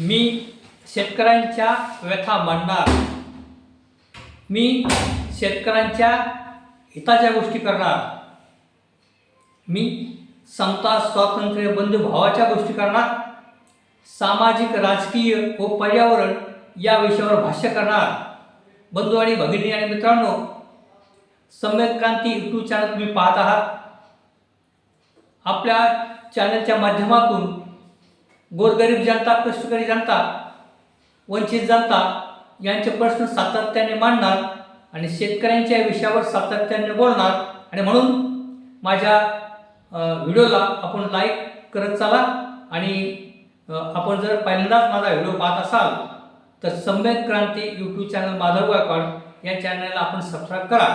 मी शेतकऱ्यांच्या व्यथा मांडणार. मी शेतकऱ्यांच्या हिताच्या गोष्टी करणार. मी समता स्वातंत्र्य बंधुभावाच्या गोष्टी करणार. सामाजिक राजकीय व पर्यावरण या विषयावर भाष्य करणार. बंधू आणि भगिनी आणि मित्रांनो सम्यक क्रांती यूट्यूब चॅनल तुम्ही पाहत आहात. आपल्या चॅनलच्या माध्यमातून गोरगरीब जनता कष्टकरी जनता वंचित जनता यांचे प्रश्न सातत्याने मांडणार आणि शेतकऱ्यांच्या विषयावर सातत्याने बोलणार. आणि म्हणून माझ्या व्हिडिओला आपण लाईक करत चाला आणि आपण जर पहिल्यांदाच माझा व्हिडिओ पाहत असाल तर सम्यक क्रांती यूट्यूब चॅनल माधव गायकवाड या चॅनलला आपण सबस्क्राईब करा.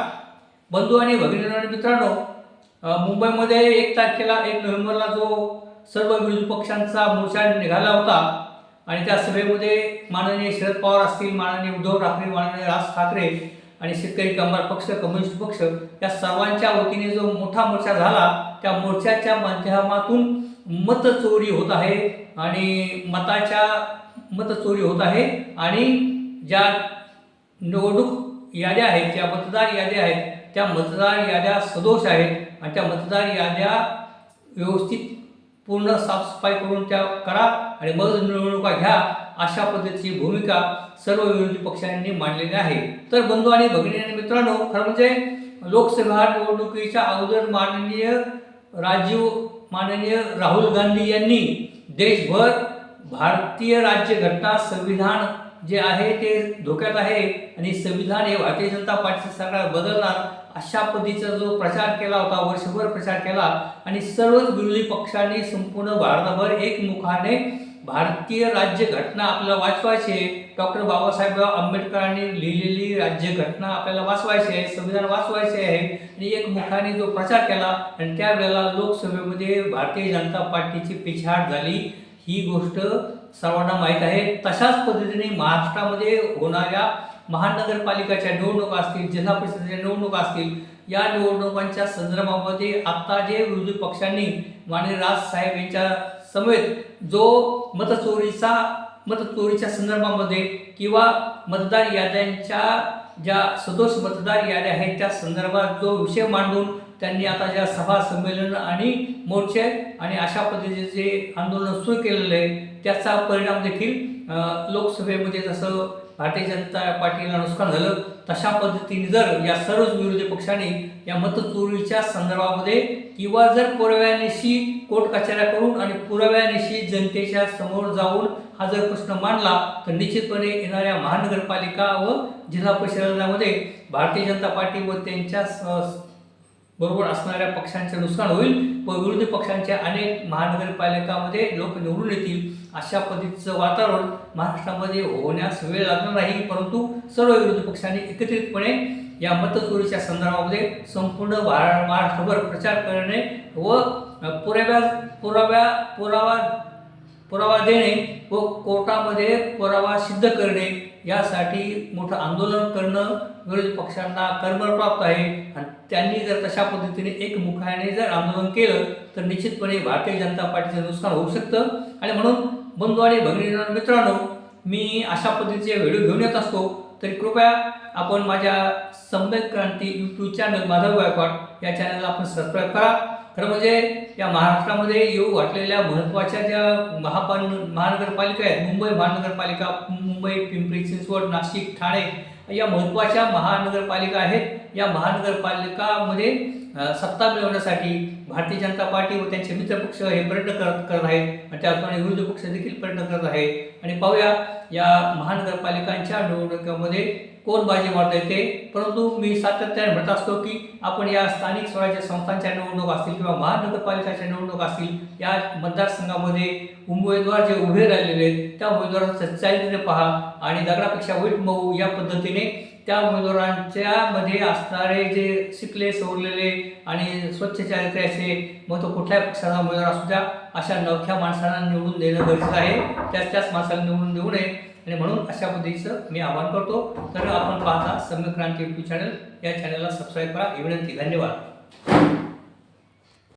बंधू आणि भगिनी आणि मित्रांनो मुंबईमध्ये एक तारखेला एक नोव्हेंबरला जो सर्व विरोधी पक्षांचा मोर्चा निघाला होता. आणि त्या सभेमध्ये माननीय शरद पवार असतील माननीय उद्धव ठाकरे माननीय राज ठाकरे आणि शेतकरी कामगार पक्ष कम्युनिस्ट पक्ष या सर्वांच्या वतीने जो मोठा मोर्चा झाला त्या मोर्चाच्या माध्यमातून मतचोरी होत आहे आणि मताच्या मतचोरी होत आहे. आणि ज्या निवडणूक याद्या आहेत ज्या मतदार याद्या आहेत त्या मतदार याद्या सदोष आहेत आणि त्या मतदार याद्या व्यवस्थित पूर्ण साफसफाई करून त्या करा आणि मग निवडणुका घ्या अशा पद्धतीची भूमिका सर्व विरोधी पक्षांनी मांडलेली आहे. तर बंधू आणि भगिनी आणि मित्रांनो खरं म्हणजे लोकसभा निवडणुकीच्या अगोदर माननीय राजीव माननीय राहुल गांधी यांनी देशभर भारतीय राज्यघटना संविधान जे आहे ते धोक्यात आहे आणि संविधान हे भारतीय जनता पार्टीचं सरकार बदलणार अशा पद्धतीचा जो प्रचार केला होता वर्षभर प्रचार केला आणि सर्वच विरोधी पक्षांनी संपूर्ण भारतभर एकमुखाने भारतीय राज्यघटना आपल्याला वाचवायची आहे. डॉक्टर बाबासाहेब आंबेडकरांनी लिहिलेली राज्यघटना आपल्याला वाचवायची आहे संविधान वाचवायचे आहे आणि एक मुखाने जो प्रचार केला आणि त्यावेळेला लोकसभेमध्ये भारतीय जनता पार्टीची पिछाड झाली. ही गोष्ट सर्वांना माहीत आहे तशाच पद्धतीने महाराष्ट्रामध्ये होणाऱ्या महानगरपालिकाच्या निवडणुका असतील जिल्हा परिषदेच्या निवडणुका असतील या निवडणुकांच्या संदर्भामध्ये आत्ता जे विरोधी पक्षांनी माननीय राजसाहेब यांच्या समेत जो मतचोरीचा मतचोरीच्या संदर्भामध्ये किंवा मतदार याद्यांच्या ज्या सदोष मतदार याद्या आहेत त्या संदर्भात जो विषय मांडून त्यांनी आता ज्या सभा संमेलन आणि मोर्चे आणि अशा पद्धतीचे आंदोलन सुरू केलेलं आहे त्याचा परिणाम देखील लोकसभेमध्ये जसं भारतीय जनता पार्टीला नुकसान झालं तशा पद्धतीने जर या सर्वच विरोधी पक्षाने या मतचोरीच्या संदर्भामध्ये किंवा जर पुराव्यानिशी कोर्ट कचऱ्या करून आणि पुराव्यानिशी जनतेच्या समोर जाऊन हा जर प्रश्न मांडला तर निश्चितपणे येणाऱ्या महानगरपालिका व जिल्हा परिषदांमध्ये भारतीय जनता पार्टी व त्यांच्या बरोबर असणाऱ्या पक्षांचे नुकसान होईल. व विरोधी पक्षांच्या अनेक महानगरपालिकामध्ये लोक निवडून येतील अशा पद्धतीचं वातावरण महाराष्ट्रामध्ये होण्यास वेळ लागणार नाही. परंतु सर्व विरोधी पक्षांनी एकत्रितपणे या मतचोरीच्या संदर्भामध्ये संपूर्ण महाराष्ट्रभर प्रचार करणे व पुराव्या पुराव्या पुरावा पुरावा देणे व कोर्टामध्ये पुरावा सिद्ध करणे यासाठी मोठं आंदोलन करणं विरोधी पक्षांना कर्म प्राप्त आहे. आणि त्यांनी जर तशा पद्धतीने एकमुखाने जर आंदोलन केलं तर निश्चितपणे भारतीय जनता पार्टीचं नुकसान होऊ शकतं. आणि म्हणून बंधू आणि भगिनी मित्रांनो मी अशा पद्धतीचे व्हिडिओ घेऊन येत असतो. तरी कृपया आपण माझ्या सम्यक क्रांती यूट्यूब चॅनल माधव गायकवाड या चॅनलला आपण सबस्क्राईब करा. खरं म्हणजे या महाराष्ट्रामध्ये येऊ वाटलेल्या महत्त्वाच्या ज्या महापाल महानगरपालिका आहेत मुंबई महानगरपालिका मुंबई पिंपरी चिंचवड नाशिक ठाणे या महत्त्वाच्या महानगरपालिका आहेत. या महानगरपालिकामध्ये सत्ता मिळवण्यासाठी भारतीय जनता पार्टी व त्यांचे मित्रपक्ष हे प्रयत्न करत करत आहेत. आणि त्याचप्रमाणे विरोधी पक्ष देखील प्रयत्न करत आहे आणि पाहूया या महानगरपालिकांच्या निवडणुकीमध्ये कोण बाजी मारता येते परंतु मी सातत्याने म्हणत असतो की आपण या स्थानिक स्वराज्य संस्थांच्या निवडणूक असतील किंवा महानगरपालिकाच्या निवडणूक असतील या मतदारसंघामध्ये उमेदवार जे उभे राहिलेले आहेत त्या उमेदवारांचं चारित्र्य पहा आणि दगडापेक्षा वाईट मऊ या पद्धतीने त्या उमेदवारांच्या मध्ये असणारे जे शिकले सवरलेले आणि स्वच्छ चारित्र्याचे मग तो कुठल्याही पक्षाचा उमेदवार असू द्या अशा नवख्या माणसांना निवडून देणं गरजेचं आहे. त्याच त्याच माणसाला निवडून देऊ नये. आणि म्हणून अशा पद्धतीचं मी आवाहन करतो. तर आपण पाहता सम्यक क्रांती यूट्यूब चॅनल. या चॅनलला सबस्क्राईब करा. ही विनंती. धन्यवाद.